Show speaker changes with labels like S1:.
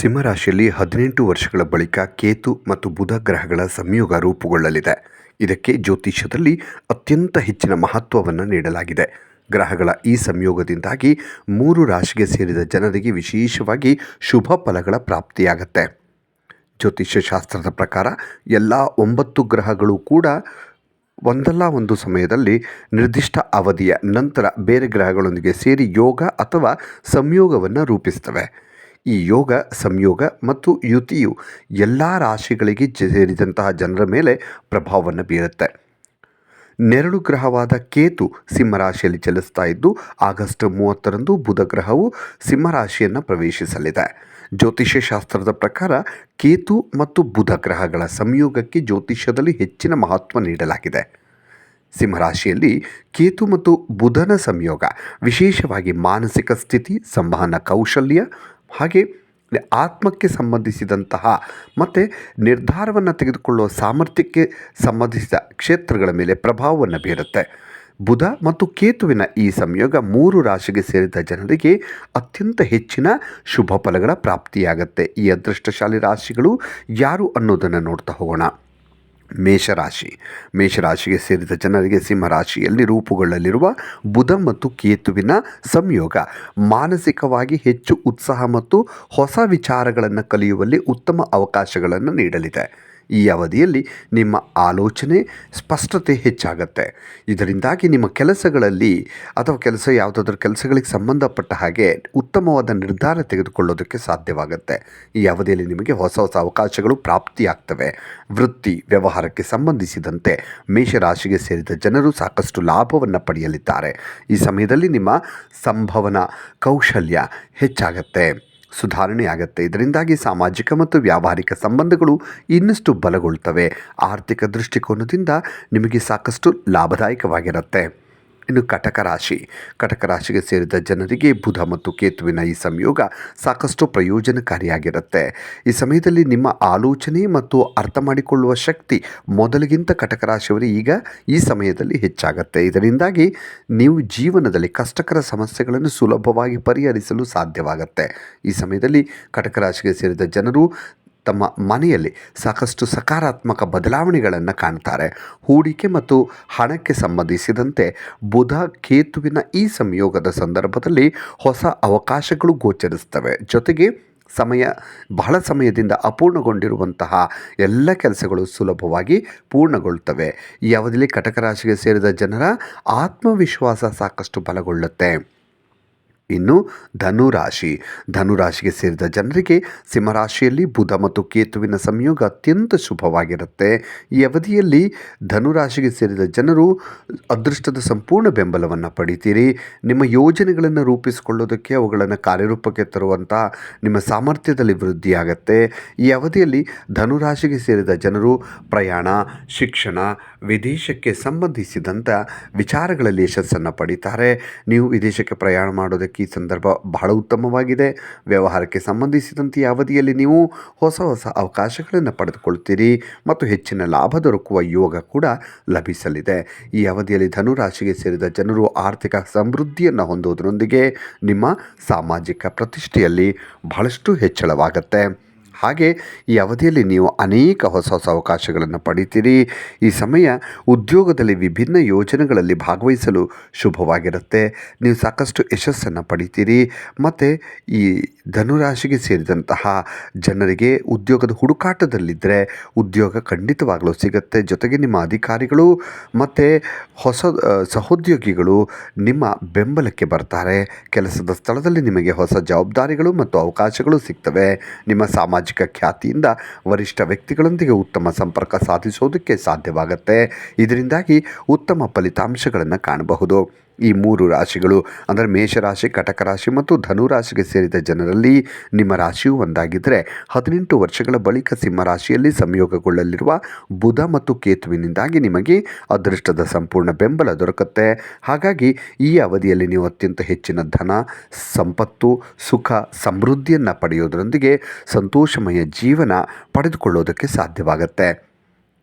S1: ಸಿಂಹರಾಶಿಯಲ್ಲಿ ಹದಿನೆಂಟು ವರ್ಷಗಳ ಬಳಿಕ ಕೇತು ಮತ್ತು ಬುಧ ಗ್ರಹಗಳ ಸಂಯೋಗ ರೂಪುಗೊಳ್ಳಲಿದೆ. ಇದಕ್ಕೆ ಜ್ಯೋತಿಷ್ಯದಲ್ಲಿ ಅತ್ಯಂತ ಹೆಚ್ಚಿನ ಮಹತ್ವವನ್ನು ನೀಡಲಾಗಿದೆ. ಗ್ರಹಗಳ ಈ ಸಂಯೋಗದಿಂದಾಗಿ ಮೂರು ರಾಶಿಗೆ ಸೇರಿದ ಜನರಿಗೆ ವಿಶೇಷವಾಗಿ ಶುಭ ಫಲಗಳ ಪ್ರಾಪ್ತಿಯಾಗತ್ತೆ. ಜ್ಯೋತಿಷ್ಯ ಶಾಸ್ತ್ರದ ಪ್ರಕಾರ ಎಲ್ಲ ಒಂಬತ್ತು ಗ್ರಹಗಳು ಕೂಡ ಒಂದಲ್ಲ ಒಂದು ಸಮಯದಲ್ಲಿ ನಿರ್ದಿಷ್ಟ ಅವಧಿಯ ನಂತರ ಬೇರೆ ಗ್ರಹಗಳೊಂದಿಗೆ ಸೇರಿ ಯೋಗ ಅಥವಾ ಸಂಯೋಗವನ್ನು ರೂಪಿಸ್ತವೆ ಈ ಯೋಗ, ಸಂಯೋಗ ಮತ್ತು ಯುತಿಯು ಎಲ್ಲ ರಾಶಿಗಳಿಗೆ ಸೇರಿದಂತಹ ಜನರ ಮೇಲೆ ಪ್ರಭಾವವನ್ನು ಬೀರುತ್ತೆ. ನೆರಳು ಗ್ರಹವಾದ ಕೇತು ಸಿಂಹರಾಶಿಯಲ್ಲಿ ಚಲಿಸ್ತಾ ಇದ್ದು, ಆಗಸ್ಟ್ ಮೂವತ್ತರಂದು ಬುಧ ಗ್ರಹವು ಸಿಂಹರಾಶಿಯನ್ನು ಪ್ರವೇಶಿಸಲಿದೆ. ಜ್ಯೋತಿಷ್ಯ ಶಾಸ್ತ್ರದ ಪ್ರಕಾರ ಕೇತು ಮತ್ತು ಬುಧ ಗ್ರಹಗಳ ಸಂಯೋಗಕ್ಕೆ ಜ್ಯೋತಿಷ್ಯದಲ್ಲಿ ಹೆಚ್ಚಿನ ಮಹತ್ವ ನೀಡಲಾಗಿದೆ. ಸಿಂಹರಾಶಿಯಲ್ಲಿ ಕೇತು ಮತ್ತು ಬುಧನ ಸಂಯೋಗ ವಿಶೇಷವಾಗಿ ಮಾನಸಿಕ ಸ್ಥಿತಿ, ಸಂವಹನ ಕೌಶಲ್ಯ ಹಾಗೆ ಆತ್ಮಕ್ಕೆ ಸಂಬಂಧಿಸಿದಂತಹ ಮತ್ತು ನಿರ್ಧಾರವನ್ನು ತೆಗೆದುಕೊಳ್ಳುವ ಸಾಮರ್ಥ್ಯಕ್ಕೆ ಸಂಬಂಧಿಸಿದ ಕ್ಷೇತ್ರಗಳ ಮೇಲೆ ಪ್ರಭಾವವನ್ನು ಬೀರುತ್ತೆ. ಬುಧ ಮತ್ತು ಕೇತುವಿನ ಈ ಸಂಯೋಗ ಮೂರು ರಾಶಿಗೆ ಸೇರಿದ ಜನರಿಗೆ ಅತ್ಯಂತ ಹೆಚ್ಚಿನ ಶುಭ ಫಲಗಳ ಪ್ರಾಪ್ತಿಯಾಗತ್ತೆ. ಈ ಅದೃಷ್ಟಶಾಲಿ ರಾಶಿಗಳು ಯಾರು ಅನ್ನೋದನ್ನು ನೋಡ್ತಾ ಹೋಗೋಣ. ಮೇಷರಾಶಿ. ಮೇಷರಾಶಿಗೆ ಸೇರಿದ ಜನರಿಗೆ ಸಿಂಹರಾಶಿಯಲ್ಲಿ ರೂಪುಗೊಳ್ಳಲಿರುವ ಬುಧ ಮತ್ತು ಕೇತುವಿನ ಸಂಯೋಗ. ಮಾನಸಿಕವಾಗಿ ಹೆಚ್ಚು ಉತ್ಸಾಹ ಮತ್ತು ಹೊಸ ವಿಚಾರಗಳನ್ನು ಕಲಿಯುವಲ್ಲಿ ಉತ್ತಮ ಅವಕಾಶಗಳನ್ನು ನೀಡಲಿದೆ. ಈ ಅವಧಿಯಲ್ಲಿ ನಿಮ್ಮ ಆಲೋಚನೆ ಸ್ಪಷ್ಟತೆ ಹೆಚ್ಚಾಗತ್ತೆ. ಇದರಿಂದಾಗಿ ನಿಮ್ಮ ಕೆಲಸಗಳಲ್ಲಿ ಅಥವಾ ಕೆಲಸ ಯಾವುದಾದ್ರೂ ಕೆಲಸಗಳಿಗೆ ಸಂಬಂಧಪಟ್ಟ ಹಾಗೆ ಉತ್ತಮವಾದ ನಿರ್ಧಾರ ತೆಗೆದುಕೊಳ್ಳೋದಕ್ಕೆ ಸಾಧ್ಯವಾಗುತ್ತೆ. ಈ ಅವಧಿಯಲ್ಲಿ ನಿಮಗೆ ಹೊಸ ಹೊಸ ಅವಕಾಶಗಳು ಪ್ರಾಪ್ತಿಯಾಗ್ತವೆ. ವೃತ್ತಿ, ವ್ಯವಹಾರಕ್ಕೆ ಸಂಬಂಧಿಸಿದಂತೆ ಮೇಷರಾಶಿಗೆ ಸೇರಿದ ಜನರು ಸಾಕಷ್ಟು ಲಾಭವನ್ನು ಪಡೆಯಲಿದ್ದಾರೆ. ಈ ಸಮಯದಲ್ಲಿ ನಿಮ್ಮ ಸಂಭವನ ಕೌಶಲ್ಯ ಹೆಚ್ಚಾಗತ್ತೆ. ಸುಧಾರಣೆ ಆಗುತ್ತೆ. ಇದರಿಂದಾಗಿ ಸಾಮಾಜಿಕ ಮತ್ತು ವ್ಯಾವಹಾರಿಕ ಸಂಬಂಧಗಳು ಇನ್ನಷ್ಟು ಬಲಗೊಳ್ತವೆ. ಆರ್ಥಿಕ ದೃಷ್ಟಿಕೋನದಿಂದ ನಿಮಗೆ ಸಾಕಷ್ಟು ಲಾಭದಾಯಕವಾಗಿರುತ್ತೆ. ಇನ್ನು ಕಟಕ ರಾಶಿ. ಕಟಕ ರಾಶಿಗೆ ಸೇರಿದ ಜನರಿಗೆ ಬುಧ ಮತ್ತು ಕೇತುವಿನ ಈ ಸಂಯೋಗ ಸಾಕಷ್ಟು ಪ್ರಯೋಜನಕಾರಿಯಾಗಿರುತ್ತೆ. ಈ ಸಮಯದಲ್ಲಿ ನಿಮ್ಮ ಆಲೋಚನೆ ಮತ್ತು ಅರ್ಥ ಮಾಡಿಕೊಳ್ಳುವ ಶಕ್ತಿ ಮೊದಲಿಗಿಂತ ಕಟಕ ರಾಶಿಯವರು ಈಗ ಈ ಸಮಯದಲ್ಲಿ ಹೆಚ್ಚಾಗುತ್ತೆ. ಇದರಿಂದಾಗಿ ನೀವು ಜೀವನದಲ್ಲಿ ಕಷ್ಟಕರ ಸಮಸ್ಯೆಗಳನ್ನು ಸುಲಭವಾಗಿ ಪರಿಹರಿಸಲು ಸಾಧ್ಯವಾಗುತ್ತೆ. ಈ ಸಮಯದಲ್ಲಿ ಕಟಕ ರಾಶಿಗೆ ಸೇರಿದ ಜನರು ತಮ್ಮ ಮನೆಯಲ್ಲಿ ಸಾಕಷ್ಟು ಸಕಾರಾತ್ಮಕ ಬದಲಾವಣೆಗಳನ್ನು ಕಾಣ್ತಾರೆ. ಹೂಡಿಕೆ ಮತ್ತು ಹಣಕ್ಕೆ ಸಂಬಂಧಿಸಿದಂತೆ ಬುಧ ಕೇತುವಿನ ಈ ಸಂಯೋಗದ ಸಂದರ್ಭದಲ್ಲಿ ಹೊಸ ಅವಕಾಶಗಳು ಗೋಚರಿಸ್ತವೆ ಜೊತೆಗೆ ಸಮಯ, ಬಹಳ ಸಮಯದಿಂದ ಅಪೂರ್ಣಗೊಂಡಿರುವಂತಹ ಎಲ್ಲ ಕೆಲಸಗಳು ಸುಲಭವಾಗಿ ಪೂರ್ಣಗೊಳ್ತವೆ ಈ ಅವಧಿಯಲ್ಲಿ ಕಟಕ ರಾಶಿಗೆ ಸೇರಿದ ಜನರ ಆತ್ಮವಿಶ್ವಾಸ ಸಾಕಷ್ಟು ಬಲಗೊಳ್ಳುತ್ತೆ. ಇನ್ನು ಧನುರಾಶಿ. ಧನುರಾಶಿಗೆ ಸೇರಿದ ಜನರಿಗೆ ಸಿಂಹರಾಶಿಯಲ್ಲಿ ಬುಧ ಮತ್ತು ಕೇತುವಿನ ಸಂಯೋಗ ಅತ್ಯಂತ ಶುಭವಾಗಿರುತ್ತೆ. ಈ ಅವಧಿಯಲ್ಲಿ ಧನುರಾಶಿಗೆ ಸೇರಿದ ಜನರು ಅದೃಷ್ಟದ ಸಂಪೂರ್ಣ ಬೆಂಬಲವನ್ನು ಪಡಿತೀರಿ. ನಿಮ್ಮ ಯೋಜನೆಗಳನ್ನು ರೂಪಿಸಿಕೊಳ್ಳೋದಕ್ಕೆ ಅವುಗಳನ್ನು ಕಾರ್ಯರೂಪಕ್ಕೆ ತರುವಂಥ ನಿಮ್ಮ ಸಾಮರ್ಥ್ಯದಲ್ಲಿ ವೃದ್ಧಿಯಾಗತ್ತೆ. ಈ ಅವಧಿಯಲ್ಲಿ ಧನುರಾಶಿಗೆ ಸೇರಿದ ಜನರು ಪ್ರಯಾಣ, ಶಿಕ್ಷಣ, ವಿದೇಶಕ್ಕೆ ಸಂಬಂಧಿಸಿದಂಥ ವಿಚಾರಗಳಲ್ಲಿ ಯಶಸ್ಸನ್ನು ಪಡಿತಾರೆ. ನೀವು ವಿದೇಶಕ್ಕೆ ಪ್ರಯಾಣ ಮಾಡೋದಕ್ಕೆ ಈ ಸಂದರ್ಭ ಬಹಳ ಉತ್ತಮವಾಗಿದೆ. ವ್ಯವಹಾರಕ್ಕೆ ಸಂಬಂಧಿಸಿದಂತೆ ಅವಧಿಯಲ್ಲಿ ನೀವು ಹೊಸ ಹೊಸ ಅವಕಾಶಗಳನ್ನು ಪಡೆದುಕೊಳ್ತೀರಿ ಮತ್ತು ಹೆಚ್ಚಿನ ಲಾಭ ದೊರಕುವ ಯೋಗ ಕೂಡ ಲಭಿಸಲಿದೆ. ಈ ಅವಧಿಯಲ್ಲಿ ಧನುರಾಶಿಗೆ ಸೇರಿದ ಜನರು ಆರ್ಥಿಕ ಸಮೃದ್ಧಿಯನ್ನು ಹೊಂದುವುದರೊಂದಿಗೆ ನಿಮ್ಮ ಸಾಮಾಜಿಕ ಪ್ರತಿಷ್ಠೆಯಲ್ಲಿ ಬಹಳಷ್ಟು ಹೆಚ್ಚಳವಾಗುತ್ತೆ. ಹಾಗೆ ಈ ಅವಧಿಯಲ್ಲಿ ನೀವು ಅನೇಕ ಹೊಸ ಹೊಸ ಅವಕಾಶಗಳನ್ನು ಪಡಿತೀರಿ. ಈ ಸಮಯ ಉದ್ಯೋಗದಲ್ಲಿ ವಿಭಿನ್ನ ಯೋಜನೆಗಳಲ್ಲಿ ಭಾಗವಹಿಸಲು ಶುಭವಾಗಿರುತ್ತೆ. ನೀವು ಸಾಕಷ್ಟು ಯಶಸ್ಸನ್ನು ಪಡಿತೀರಿ. ಮತ್ತು ಈ ಧನುರಾಶಿಗೆ ಸೇರಿದಂತಹ ಜನರಿಗೆ ಉದ್ಯೋಗದ ಹುಡುಕಾಟದಲ್ಲಿದ್ದರೆ ಉದ್ಯೋಗ ಖಂಡಿತವಾಗಲೂ ಸಿಗುತ್ತೆ. ಜೊತೆಗೆ ನಿಮ್ಮ ಅಧಿಕಾರಿಗಳು ಮತ್ತು ಹೊಸ ಸಹೋದ್ಯೋಗಿಗಳು ನಿಮ್ಮ ಬೆಂಬಲಕ್ಕೆ ಬರ್ತಾರೆ. ಕೆಲಸದ ಸ್ಥಳದಲ್ಲಿ ನಿಮಗೆ ಹೊಸ ಜವಾಬ್ದಾರಿಗಳು ಮತ್ತು ಅವಕಾಶಗಳು ಸಿಗ್ತವೆ. ನಿಮ್ಮ ಸಾಮಾಜಿಕ ಖ್ಯಾತಿಯಿಂದ ವರಿಷ್ಠ ವ್ಯಕ್ತಿಗಳೊಂದಿಗೆ ಉತ್ತಮ ಸಂಪರ್ಕ ಸಾಧಿಸೋದಕ್ಕೆ ಸಾಧ್ಯವಾಗುತ್ತೆ. ಇದರಿಂದಾಗಿ ಉತ್ತಮ ಫಲಿತಾಂಶಗಳನ್ನು ಕಾಣಬಹುದು. ಈ ಮೂರು ರಾಶಿಗಳು ಅಂದರೆ ಮೇಷರಾಶಿ ಕಟಕ ರಾಶಿ ಮತ್ತು ಧನುರಾಶಿಗೆ ಸೇರಿದ ಜನರಲ್ಲಿ ನಿಮ್ಮ ರಾಶಿಯು ಒಂದಾಗಿದ್ದರೆ ಹದಿನೆಂಟು ವರ್ಷಗಳ ಬಳಿಕ ಸಿಂಹರಾಶಿಯಲ್ಲಿ ಸಂಯೋಗಗೊಳ್ಳಲಿರುವ ಬುಧ ಮತ್ತು ಕೇತುವಿನಿಂದಾಗಿ ನಿಮಗೆ ಅದೃಷ್ಟದ ಸಂಪೂರ್ಣ ಬೆಂಬಲ ದೊರಕುತ್ತೆ. ಹಾಗಾಗಿ ಈ ಅವಧಿಯಲ್ಲಿ ನೀವು ಅತ್ಯಂತ ಹೆಚ್ಚಿನ ಧನ, ಸಂಪತ್ತು, ಸುಖ, ಸಮೃದ್ಧಿಯನ್ನು ಪಡೆಯೋದರೊಂದಿಗೆ ಸಂತೋಷಮಯ ಜೀವನ ಪಡೆದುಕೊಳ್ಳೋದಕ್ಕೆ ಸಾಧ್ಯವಾಗುತ್ತೆ.